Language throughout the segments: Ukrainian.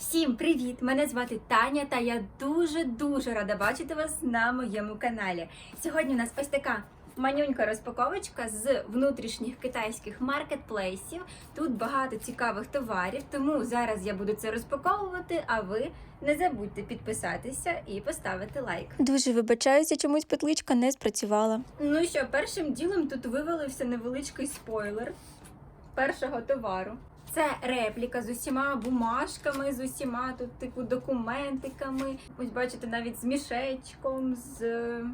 Всім привіт! Мене звати Таня, та я дуже-дуже рада бачити вас на моєму каналі. Сьогодні у нас ось така манюнька розпаковочка з внутрішніх китайських маркетплейсів. Тут багато цікавих товарів, тому зараз я буду це розпаковувати. А ви не забудьте підписатися і поставити лайк. Дуже вибачаюся, чомусь петличка не спрацювала. Ну що, першим ділом тут вивалився невеличкий спойлер першого товару. Це репліка з усіма бумажками, з усіма тут типу документиками. Ось бачите, навіть з мішечком, з е,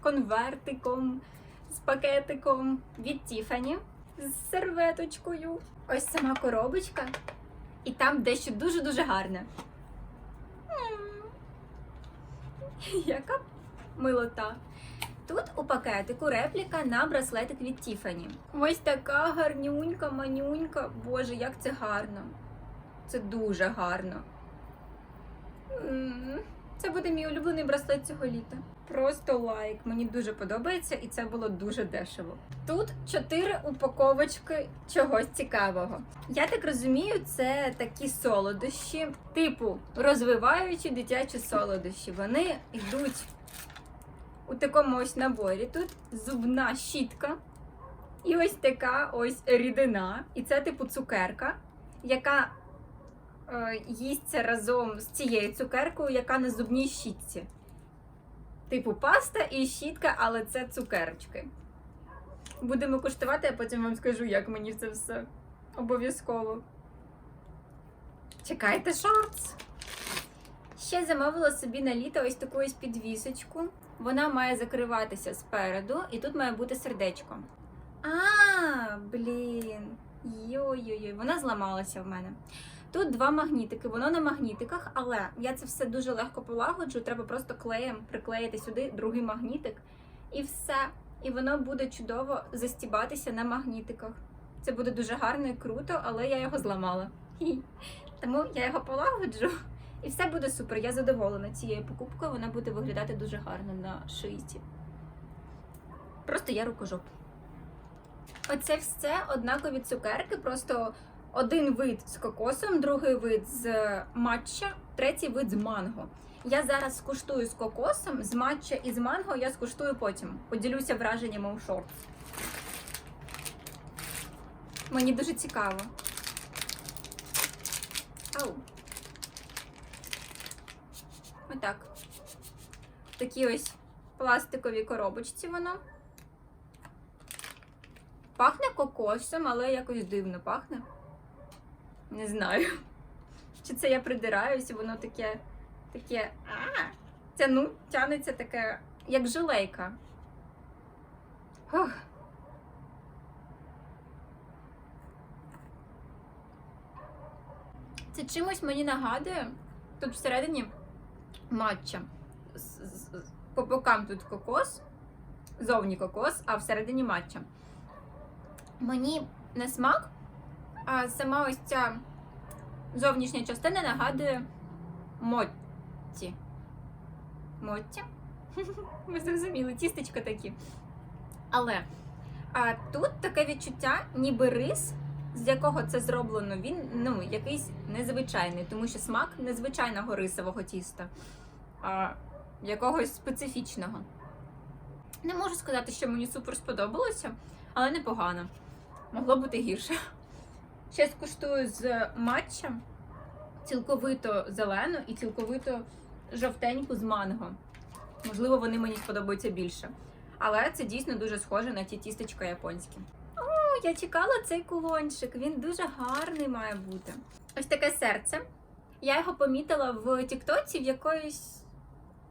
конвертиком, з пакетиком від Тіфані, з серветочкою. Ось сама коробочка. І там дещо дуже-дуже гарне. Яка милота. Тут у пакетику репліка на браслетик від Тіфані. Ось така гарнюнька, манюнька. Боже, як це гарно. Це дуже гарно. Це буде мій улюблений браслет цього літа. Просто лайк. Мені дуже подобається, і це було дуже дешево. Тут чотири упаковочки чогось цікавого. Я так розумію, це такі солодощі, типу розвиваючі дитячі солодощі. Вони йдуть у такому ось наборі. Тут зубна щітка і ось така ось рідина. І це типу цукерка, яка е, їсться разом з цією цукеркою, яка на зубній щітці. Типу паста і щітка, але це цукерочки. Будемо куштувати, а потім вам скажу, як мені це все обов'язково. Чекайте шортс! Ще замовила собі на літо ось таку ось підвісочку. Вона має закриватися спереду, і тут має бути сердечко. А, блін. Йой-йой-йой, вона зламалася в мене. Тут два магнітики, воно на магнітиках, але я це все дуже легко полагоджу. Треба просто клеєм приклеїти сюди другий магнітик, і все. І воно буде чудово застібатися на магнітиках. Це буде дуже гарно і круто, але я його зламала. Тому я його полагоджу. І все буде супер. Я задоволена цією покупкою. Вона буде виглядати дуже гарно на шийці. Просто я рукожоп. Оце все однакові цукерки, просто один вид з кокосом, другий вид з матча, третій вид з манго. Я зараз скуштую з кокосом, з матча і з манго я скуштую потім. Поділюся враженнями у шорт. Мені дуже цікаво. Ау. Отак. В такій ось пластиковій коробочці воно. Пахне кокосом, але якось дивно пахне. Не знаю. Чи це я придираюсь, і воно таке. таке. А! Це ну, тянеться таке, як жилейка. Ох. Це чимось мені нагадує. Тут всередині матча. По бокам тут кокос, зовні кокос, а всередині матча. Мені не смак, а сама ось ця зовнішня частина нагадує мотті. Мотті? Ви зрозуміли, тістечка такі. Але а тут таке відчуття, ніби рис, з якого це зроблено, він ну, якийсь незвичайний, тому що смак незвичайного рисового тіста, а якогось специфічного. Не можу сказати, що мені супер сподобалося, але непогано. Могло бути гірше. Ще скуштую з матча цілковито зелену і цілковито жовтеньку з манго. Можливо, вони мені сподобаються більше. Але це дійсно дуже схоже на ті тістечка японські. Я чекала цей кулончик. Він дуже гарний має бути. Ось таке серце. Я його помітила в Тіктоці в якоїсь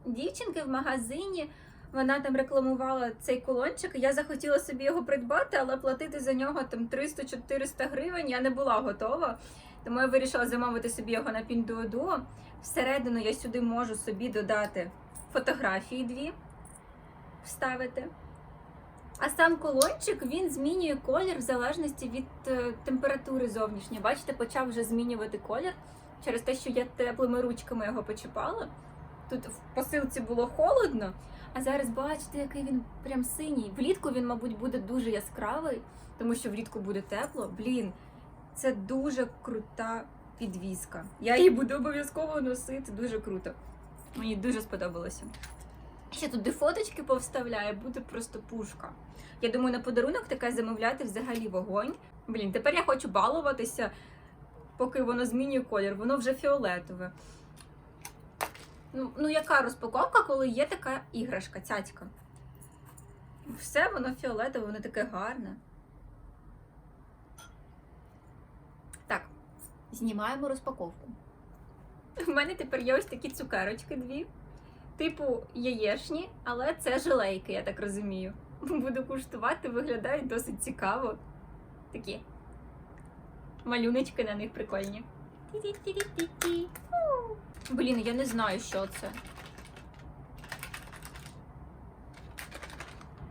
дівчинки в магазині. Вона там рекламувала цей кулончик. Я захотіла собі його придбати, але платити за нього там 300-400 гривень я не була готова. Тому я вирішила замовити собі його на Pinduoduo. Всередину я сюди можу собі додати фотографії дві, вставити. А сам колончик він змінює колір в залежності від е, температури зовнішньої. Бачите, почав вже змінювати колір через те, що я теплими ручками його почіпала. Тут в посилці було холодно, а зараз бачите, який він прям синій. Влітку він, мабуть, буде дуже яскравий, тому що влітку буде тепло. Блін, це дуже крута підвіска. Я її буду обов'язково носити, дуже круто. Мені дуже сподобалося. Ще туди фоточки повставляє, буде просто пушка. Я думаю, на подарунок таке замовляти взагалі вогонь. Блін, тепер я хочу балуватися, поки воно змінює колір, воно вже фіолетове. Ну, ну яка розпаковка, коли є така іграшка, цяцька? Все воно фіолетове, воно таке гарне. Так, знімаємо розпаковку. У мене тепер є ось такі цукерочки дві. Типу яєшні, але це жилейки, я так розумію. Буду куштувати, виглядають досить цікаво. Такі малюночки на них прикольні. Блін, я не знаю, що це.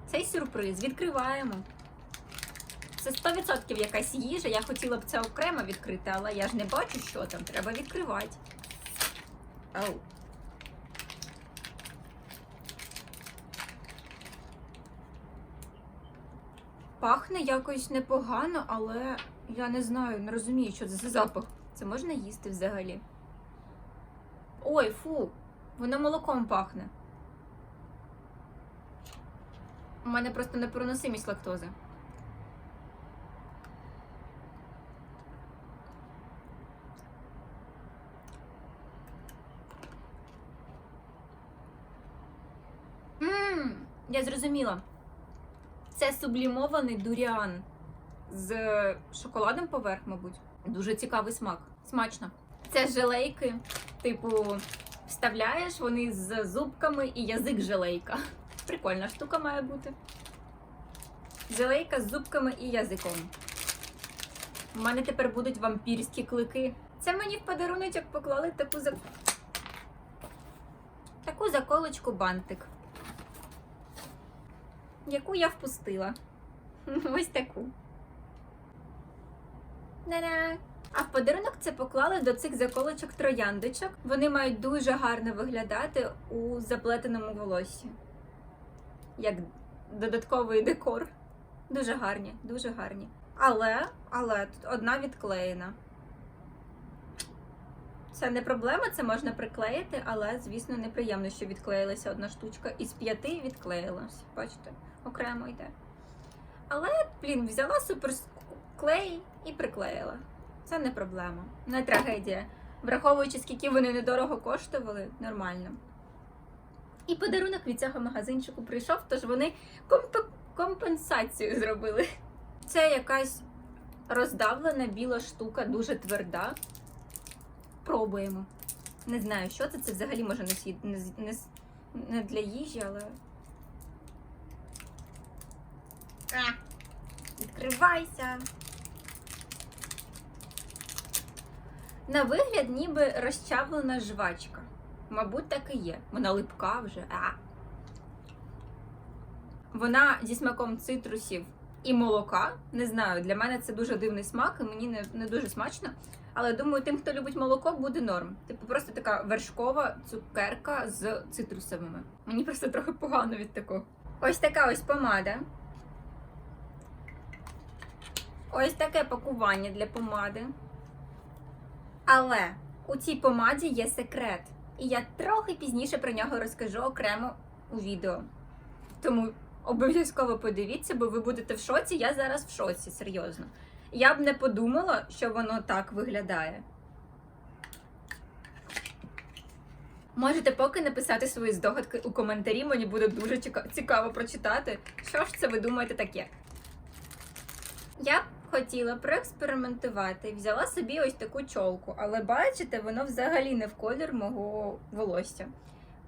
Цей сюрприз відкриваємо. Це 100% якась їжа. Я хотіла б це окремо відкрити, але я ж не бачу, що там. Треба відкривати. Ау. Пахне якось непогано, але я не знаю, не розумію, що це за запах. Це можна їсти взагалі. Ой, фу, воно молоком пахне. У мене просто непереносимість лактози. Я зрозуміла. Це сублімований дуріан з шоколадом поверх, мабуть. Дуже цікавий смак. Смачно. Це желейки, типу, вставляєш вони з зубками і язик желейка. Прикольна штука має бути. Желейка з зубками і язиком. У мене тепер будуть вампірські клики. Це мені в подаруночок поклали таку за... таку заколочку бантик. Яку я впустила. Ось таку. На-на! А в подарунок це поклали до цих заколочок трояндочок. Вони мають дуже гарно виглядати у заплетеному волоссі. Як додатковий декор. Дуже гарні, дуже гарні. Але, але тут одна відклеєна. Це не проблема, це можна приклеїти, але, звісно, неприємно, що відклеїлася одна штучка. Із п'яти відклеїлась. Бачите, окремо йде. Але, блін, взяла суперклей і приклеїла. Це не проблема, не трагедія. Враховуючи, скільки вони недорого коштували, нормально. І подарунок від цього магазинчику прийшов, тож вони комп- компенсацію зробили. Це якась роздавлена біла штука, дуже тверда. Пробуємо. Не знаю, що це. Це взагалі може не, для їжі, але. А! Відкривайся! На вигляд, ніби розчавлена жвачка. Мабуть, так і є. Вона липка вже. А. Вона зі смаком цитрусів і молока. Не знаю, для мене це дуже дивний смак, і мені не, не дуже смачно. Але думаю, тим, хто любить молоко, буде норм. Типу, просто така вершкова цукерка з цитрусовими. Мені просто трохи погано від такого. Ось така ось помада. Ось таке пакування для помади. Але у цій помаді є секрет. І я трохи пізніше про нього розкажу окремо у відео. Тому обов'язково подивіться, бо ви будете в шоці. Я зараз в шоці, серйозно. Я б не подумала, що воно так виглядає. Можете поки написати свої здогадки у коментарі, мені буде дуже цікаво прочитати, що ж це ви думаєте таке. Я хотіла проекспериментувати. Взяла собі ось таку чолку, але бачите, воно взагалі не в колір мого волосся.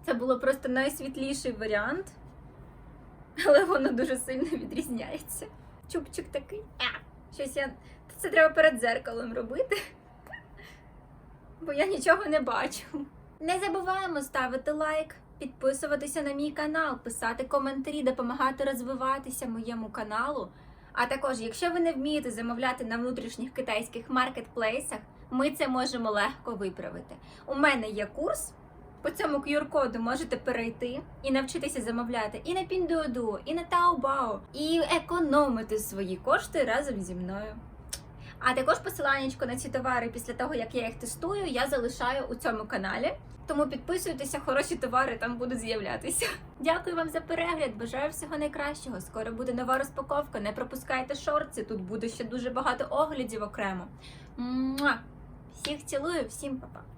Це було просто найсвітліший варіант, але воно дуже сильно відрізняється. Чубчик такий. А, щось я. Це треба перед дзеркалом робити, бо я нічого не бачу. Не забуваємо ставити лайк, підписуватися на мій канал, писати коментарі, допомагати розвиватися моєму каналу. А також, якщо ви не вмієте замовляти на внутрішніх китайських маркетплейсах, ми це можемо легко виправити. У мене є курс. По цьому QR-коду можете перейти і навчитися замовляти і на Pinduoduo, і на Taobao, і економити свої кошти разом зі мною. А також посиланнячко на ці товари після того, як я їх тестую, я залишаю у цьому каналі. Тому підписуйтеся, хороші товари там будуть з'являтися. Дякую вам за перегляд. Бажаю всього найкращого. Скоро буде нова розпаковка. Не пропускайте шорти. Тут буде ще дуже багато оглядів окремо. Всіх цілую, всім па-па.